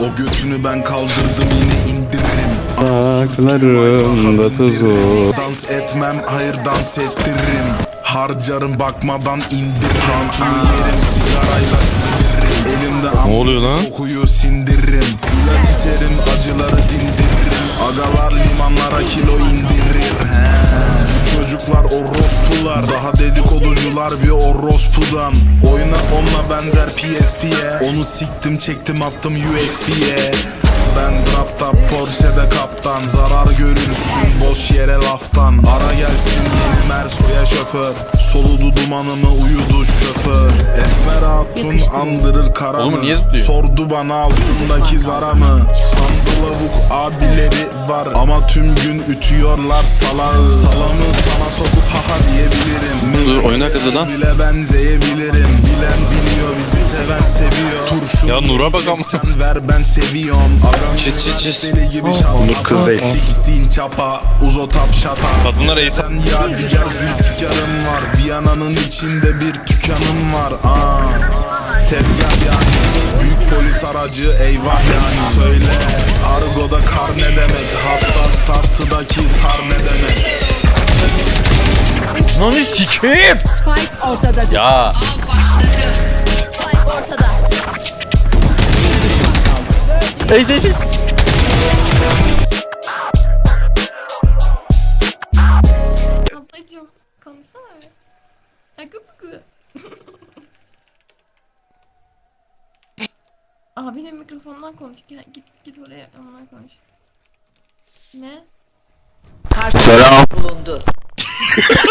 O götünü ben kaldırdım yine indiririm. Ayaklarımda tuzu Dans etmem hayır dans ettiririm. Harcarım bakmadan indiririm. Rantunu yerim sigarayla sindiririm. Elimde Ne oluyor lan? kokuyu sindiririm. İlaç içerim acıları dindiririm. Agalar limanlara kilo indirir. He. Çocuklar orospular. Daha dedikoducular bir orospudan onunla benzer PSP'ye Onu siktim çektim attım USB'ye ben drapta Porsche'de kaptan. Zarar görürsün boş yere laftan. Ara gelsin yeni Merso'ya şoför. Soludu dumanımı uyudu şoför. Esmer hatun andırır karamı? Sordu bana altındaki zaramı. Sandı lavuk abileri var. Ama tüm gün ütüyorlar salağı. Salamı sana sokup haha diyebilirim. Dur, oyun hakkında lan. Bile benzeyebilirim Bilen biliyor bizi seven seviyor. Turşu Ya Nur'a bak ama. sen ver ben seviyorum. Agam Çiz, çiz, çiz. Şapa Nur kız değil. Sixteen çapa Uzo tap şata. Kadınlar eğitim. Sen yadigar zülfikarım var. Viyana'nın içinde bir dükkanım var. Aa, Tezgah yani. Büyük polis aracı eyvah yani. Söyle Argo'da kar ne demek? Hassas tartıdaki tar ne demek? Lan sikeyim. Spike ortada. Ya Spike ortada. Ey ey ey Ablacım konuşsana bir. Akı bıkı. Abinin mikrofondan konuş. Gel, git git oraya ondan konuş. Ne? Karşı bulundu.